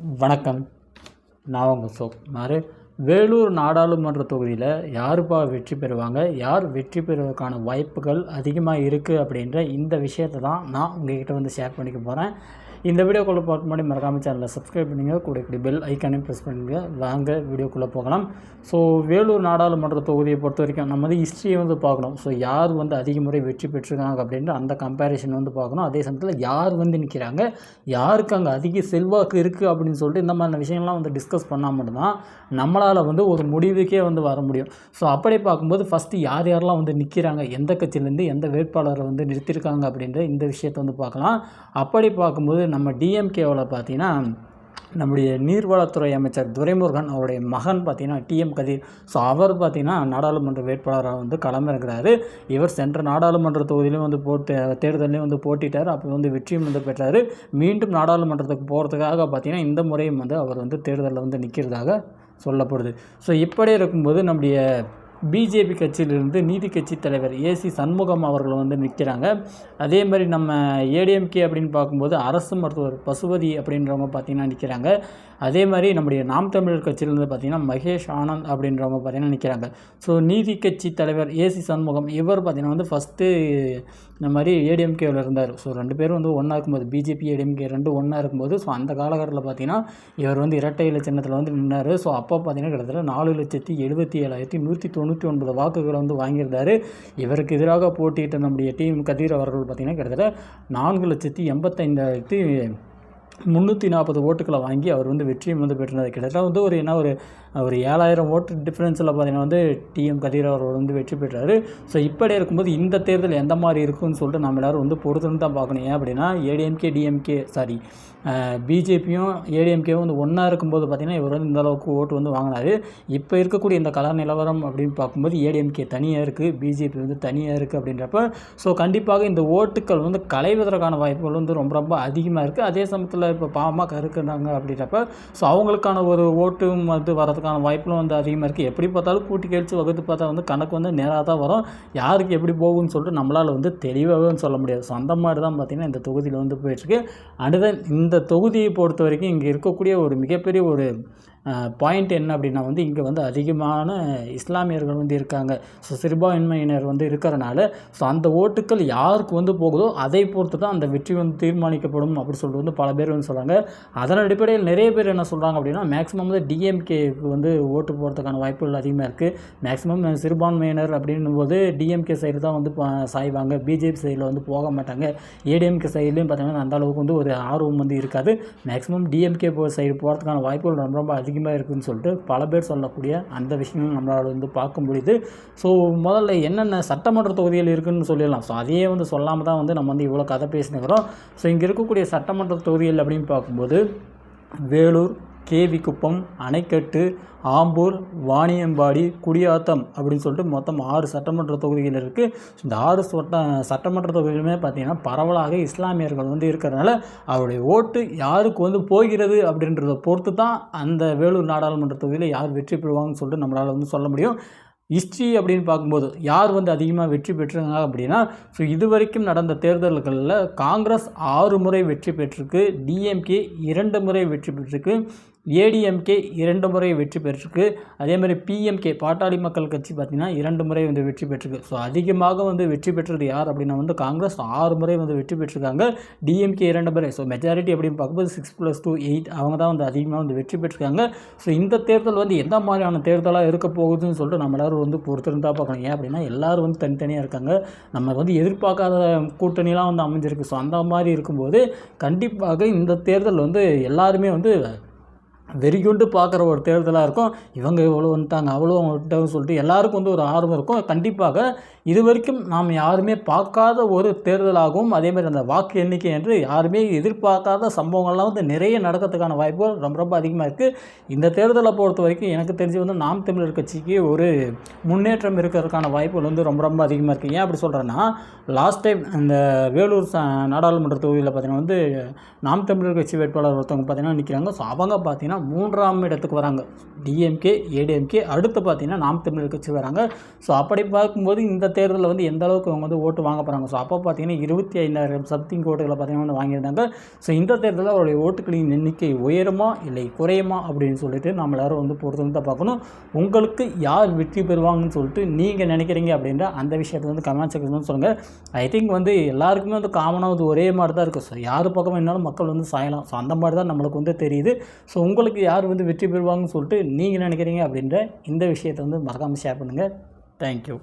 வணக்கம். நான் உங்கள் சோப் மாறு வேலூர் நாடாளுமன்ற தொகுதியில் யாருப்பா வெற்றி பெறுவாங்க? யார் வெற்றி பெறுவதற்கான வாய்ப்புகள் அதிகமாக இருக்குது அப்படின்ற இந்த விஷயத்தை தான் நான் உங்ககிட்ட வந்து ஷேர் பண்ணிக்க போகிறேன் இந்த வீடியோக்குள்ளே பார்க்க முன்னாடி மறக்காம சேனலில் சப்ஸ்கிரைப் பண்ணுங்க. கூட கூடிய பெல் ஐக்கானையும் ப்ரெஸ் பண்ணுங்க. வாங்க வீடியோக்குள்ளே போகலாம். ஸோ வேலூர் நாடாளுமன்ற தொகுதியை பொறுத்த வரைக்கும் நம்ம வந்து ஹிஸ்ட்ரியை வந்து பார்க்கணும். ஸோ யார் வந்து அதிக முறை வெற்றி பெற்றிருக்காங்க அப்படின்ற அந்த கம்பேரிஷன் வந்து பார்க்கணும். அதே சமயத்தில் யார் வந்து நிற்கிறாங்க யாருக்கு அங்கே அதிக செல்வாக்கு இருக்குது அப்படின்னு சொல்லிட்டு இந்த மாதிரியான விஷயங்கள்லாம் வந்து டிஸ்கஸ் பண்ணால் மட்டும்தான் நம்மளால் வந்து ஒரு முடிவுக்கே வந்து வர முடியும். ஸோ அப்படி பார்க்கும்போது ஃபஸ்ட்டு யார் யாரெல்லாம் வந்து நிற்கிறாங்க எந்த கட்சியிலேருந்து எந்த வேட்பாளரை வந்து நிறுத்தியிருக்காங்க அப்படின்ற இந்த விஷயத்தை வந்து பார்க்கலாம். அப்படி பார்க்கும்போது நம்ம டிஎம்கேவில் பார்த்தீங்கன்னா நம்முடைய நீர்வளத்துறை அமைச்சர் துரைமுருகன் அவருடைய மகன் பார்த்தீங்கன்னா டிஎம் கதிர். ஸோ அவர் பார்த்தீங்கன்னா நாடாளுமன்ற வேட்பாளராக வந்து களமிறங்குறாரு. இவர் சென்ற நாடாளுமன்ற தொகுதியிலும் வந்து போட்டு தேர்தலையும் வந்து போட்டிட்டார் அப்போ வந்து வெற்றியும் வந்து பெற்றார். மீண்டும் நாடாளுமன்றத்துக்கு போகிறதுக்காக பார்த்தீங்கன்னா இந்த முறையும் வந்து அவர் வந்து தேர்தலில் வந்து நிற்கிறதாக சொல்லப்படுது. ஸோ இப்படி இருக்கும்போது நம்முடைய பிஜேபி கட்சியிலிருந்து நீதி கட்சி தலைவர் ஏசி சண்முகம் அவர்கள் வந்து நிற்கிறாங்க அதே மாதிரி நம்ம ஏடிஎம்கே அப்படின்னு பார்க்கும்போது அரசு மருத்துவர் பசுபதி அப்படின்றவங்க பார்த்தீங்கன்னா நிற்கிறாங்க அதே மாதிரி நம்முடைய நாம் தமிழர் கட்சியிலேருந்து பார்த்தீங்கன்னா மகேஷ் ஆனந்த் அப்படின்றவங்க பார்த்தீங்கன்னா நிற்கிறாங்க ஸோ நீதி கட்சி தலைவர் ஏசி சண்முகம் இவர் பார்த்தீங்கன்னா வந்து ஃபஸ்ட்டு இந்த மாதிரி ஏடிஎம்கேவில் இருந்தார். ஸோ ரெண்டு பேரும் வந்து ஒன்றா இருக்கும்போது பிஜேபி ஏடிஎம்கே ரெண்டு ஒன்றா இருக்கும்போது ஸோ அந்த காலகட்டத்தில் பார்த்தீங்கன்னா இவர் வந்து இரட்டை இலை சின்னத்தில் வந்து நின்னார். ஸோ அப்போ பார்த்தீங்கன்னா கிட்டத்தட்ட நாலு லட்சத்தி எழுபத்தி ஏழாயிரத்தி நூற்றி தொண்ணூறு தொண்ணூற்றி ஒன்பது வாக்குகளை வந்து வாங்கியிருந்தார். இவருக்கு எதிராக போட்டியிட்ட நம்முடைய டீம் கதிர் அவர்கள் பார்த்திங்கன்னா கிட்டத்தட்ட நான்கு லட்சத்தி எண்பத்தைந்தாயிரத்தி முந்நூற்றி நாற்பது ஓட்டுக்களை வாங்கி அவர் வந்து வெற்றியும் வந்து பெற்றினார் கிட்டத்தட்ட வந்து ஒரு என்ன ஒரு ஒரு ஏழாயிரம் ஓட்டு டிஃப்ரென்ஸில் பார்த்தீங்கன்னா வந்து டிஎம் கதிர் அவர் வந்து வெற்றி பெற்றார். ஸோ இப்படி இருக்கும்போது இந்த தேர்தல் எந்த மாதிரி இருக்குன்னு சொல்லிட்டு நம்ம எல்லோரும் வந்து பொறுத்துன்னு தான் பார்க்கணும். ஏன் அப்படின்னா ஏடிஎம்கே டிஎம்கே சாரி பிஜேபியும் ஏடிஎம்கேவும் வந்து ஒன்றா இருக்கும்போது பார்த்திங்கன்னா இவர் வந்து இந்த அளவுக்கு ஓட்டு வந்து வாங்கினார். இப்போ இருக்கக்கூடிய இந்த கலர் நிலவரம் அப்படின்னு பார்க்கும்போது ஏடிஎம்கே தனியாக இருக்குது பிஜேபி வந்து தனியாக இருக்குது அப்படின்றப்ப ஸோ கண்டிப்பாக இந்த ஓட்டுக்கள் வந்து களைவதற்கான வாய்ப்புகள் வந்து ரொம்ப ரொம்ப அதிகமாக இருக்குது அதே சமயத்தில் இப்போ பாமக இருக்கிறாங்க அப்படின்றப்ப ஸோ அவங்களுக்கான ஒரு ஓட்டும் வந்து வரதுக்கான வாய்ப்பும் வந்து அதிகமாக இருக்குது எப்படி பார்த்தாலும் கூட்டி கழிச்சு வகுத்து பார்த்தா வந்து கணக்கு வந்து நேராக தான் வரும். யாருக்கு எப்படி போகும்னு சொல்லிட்டு நம்மளால் வந்து தெளிவாகவே சொல்ல முடியாது. ஸோ அந்த மாதிரி தான் பார்த்திங்கன்னா இந்த தொகுதியில் வந்து போயிட்டுருக்கு அடுத்த இந்த தொகுதியை பொறுத்த வரைக்கும் இங்கே இருக்கக்கூடிய ஒரு மிகப்பெரிய ஒரு பாயிண்ட் என்ன அப்படின்னா வந்து இங்கே வந்து அதிகமான இஸ்லாமியர்கள் வந்து இருக்காங்க. ஸோ சிறுபான்மையினர் வந்து இருக்கிறனால ஸோ அந்த ஓட்டுக்கள் யாருக்கு வந்து போகுதோ அதை பொறுத்து தான் அந்த வெற்றி வந்து தீர்மானிக்கப்படும் அப்படின்னு சொல்லிட்டு வந்து பல பேர் வந்து சொல்கிறாங்க அதன் அடிப்படையில் நிறைய பேர் என்ன சொல்கிறாங்க அப்படின்னா மேக்ஸிமம் வந்து டிஎம்கேக்கு வந்து ஓட்டு போகிறதுக்கான வாய்ப்புகள் அதிகமாக இருக்குது மேக்ஸிமம் சிறுபான்மையினர் அப்படின்னும் போது டிஎம்கே சைடு தான் வந்து பா- சாய்வாங்க. பிஜேபி சைடில் வந்து போக மாட்டாங்க. ஏடிஎம்கே சைட்லேயும் பார்த்தீங்கன்னா அந்த அளவுக்கு வந்து ஒரு ஆர்வம் வந்து இருக்காது. மேக்ஸிமம் டிஎம்கே போ சைடு போகிறதுக்கான வாய்ப்புகள் ரொம்ப ரொம்ப அதிகமாக இருக்குதுன்னு சொல்லிட்டு பல பேர் சொல்லக்கூடிய அந்த விஷயங்கள் நம்மளால் வந்து பார்க்க முடியுது. ஸோ முதல்ல என்னென்ன சட்டமன்ற தொகுதிகள் இருக்குதுன்னு சொல்லிடலாம். ஸோ அதையே வந்து சொல்லாமல் தான் வந்து நம்ம வந்து இவ்வளோ கதை பேசினுக்கிறோம் ஸோ இங்கே இருக்கக்கூடிய சட்டமன்ற தொகுதிகள் அப்படின்னு பார்க்கும்போது வேலூர் கேவிக்குப்பம் அணைக்கட்டு ஆம்பூர் வாணியம்பாடி குடியாத்தம் அப்படின்னு சொல்லிட்டு மொத்தம் ஆறு சட்டமன்ற தொகுதிகள் இருக்குது இந்த ஆறு சட்ட சட்டமன்ற தொகுதிகளுமே பார்த்திங்கன்னா பரவலாக இஸ்லாமியர்கள் வந்து இருக்கிறதுனால அவருடைய ஓட்டு யாருக்கு வந்து போகிறது அப்படின்றத பொறுத்து தான் அந்த வேலூர் நாடாளுமன்ற தொகுதியில் யார் வெற்றி பெறுவாங்கன்னு சொல்லிட்டு நம்மளால் வந்து சொல்ல முடியும். ஹிஸ்ட்ரி அப்படின்னு பார்க்கும்போது யார் வந்து அதிகமாக வெற்றி பெற்றிருக்காங்க அப்படின்னா ஸோ இது வரைக்கும் நடந்த தேர்தல்களில் காங்கிரஸ் ஆறு முறை வெற்றி பெற்றிருக்கு டிஎம்கே இரண்டு முறை வெற்றி பெற்றிருக்கு ஏடிஎம்கே இரண்டு முறை வெற்றி பெற்றிருக்கு அதே மாதிரி பிஎம்கே பாட்டாளி மக்கள் கட்சி பார்த்திங்கன்னா இரண்டு முறை வந்து வெற்றி பெற்றிருக்கு. ஸோ அதிகமாக வந்து வெற்றி பெற்றது யார் அப்படின்னா வந்து காங்கிரஸ் ஆறு முறை வந்து வெற்றி பெற்றிருக்காங்க டிஎம்கே இரண்டு முறை. ஸோ மெஜாரிட்டி அப்படின்னு பார்க்கும்போது சிக்ஸ் ப்ளஸ் டூ எயிட் அவங்க தான் வந்து அதிகமாக வந்து வெற்றி பெற்றிருக்காங்க. ஸோ இந்த தேர்தல் வந்து எந்த மாதிரியான தேர்தலாக இருக்க போகுதுன்னு சொல்லிட்டு நம்ம வந்து பொறுத்திருந்தா பார்க்கணும். ஏன் அப்படின்னா எல்லோரும் வந்து தனித்தனியாக இருக்காங்க. நம்ம வந்து எதிர்பார்க்காத கூட்டணிலாம் வந்து அமைஞ்சிருக்கு. ஸோ அந்த மாதிரி இருக்கும்போது கண்டிப்பாக இந்த தேர்தல் வந்து எல்லாருமே வந்து வெறிகுண்டு பார்க்குற ஒரு தேர்தலாக இருக்கும். இவங்க இவ்வளோ வந்துட்டாங்க அவ்வளோ வந்துட்டாங்கன்னு சொல்லிட்டு எல்லாருக்கும் வந்து ஒரு ஆர்வம் இருக்கும். கண்டிப்பாக இது வரைக்கும் நாம் யாருமே பார்க்காத ஒரு தேர்தலாகவும் அதே மாதிரி அந்த வாக்கு எண்ணிக்கை என்று யாருமே எதிர்பார்க்காத சம்பவங்கள்லாம் வந்து நிறைய நடக்கிறதுக்கான வாய்ப்புகள் ரொம்ப ரொம்ப அதிகமாக இருக்குது இந்த தேர்தலை பொறுத்த வரைக்கும் எனக்கு தெரிஞ்சு வந்து நாம் தமிழர் கட்சிக்கு ஒரு முன்னேற்றம் இருக்கிறதுக்கான வாய்ப்புகள் வந்து ரொம்ப ரொம்ப அதிகமாக இருக்குது ஏன் அப்படி சொல்கிறேன்னா லாஸ்ட் டைம் இந்த வேலூர் நாடாளுமன்ற தொகுதியில் பார்த்தீங்கன்னா வந்து நாம் தமிழர் கட்சி வேட்பாளர் ஒருத்தவங்க பார்த்தீங்கன்னா நிற்கிறாங்க ஸோ அவங்க பார்த்திங்கன்னா மூன்றாம் இடத்துக்கு வராங்க. டிஎம்கே ஏடிஎம்கே அடுத்து பார்த்தீங்கன்னா நாம் தமிழர் கட்சி வராங்க. ஸோ அப்படி பார்க்கும்போது இந்த தேர்தலில் வந்து எந்த அளவுக்கு அவங்க வந்து ஓட்டு வாங்க போகிறாங்க ஸோ அப்போ பார்த்தீங்கன்னா இருபத்தி ஐந்தாயிரம் சம்திங் ஓட்டுகளை பார்த்தீங்கன்னா வந்து வாங்கியிருந்தாங்க. ஸோ இந்த தேர்தலில் அவருடைய ஓட்டுகளின் எண்ணிக்கை உயருமா இல்லை குறையுமா அப்படின்னு சொல்லிட்டு நம்ம எல்லாரும் வந்து பொறுத்து தான் பார்க்கணும். உங்களுக்கு யார் வெற்றி பெறுவாங்கன்னு சொல்லிட்டு நீங்கள் நினைக்கிறீங்க அப்படின்ற அந்த விஷயத்தை வந்து கமெண்ட் செக்ஷன் சொல்லுங்கள் ஐ திங்க் வந்து எல்லாருக்குமே வந்து காமனாக வந்து ஒரே மாதிரி தான் இருக்கும் ஸோ யார் பக்கம் வேணாலும் மக்கள் வந்து சாயலாம். ஸோ அந்த மாதிரி தான் நம்மளுக்கு வந்து தெரியுது. ஸோ உங்களுக்கு உங்களுக்கு யார் வந்து வெற்றி பெறுவாங்கன்னு சொல்லிட்டு நீங்கள் நினைக்கிறீங்க அப்படின்ற இந்த விஷயத்தை வந்து மறக்காமல் ஷேர் பண்ணுங்கள் தேங்க்யூ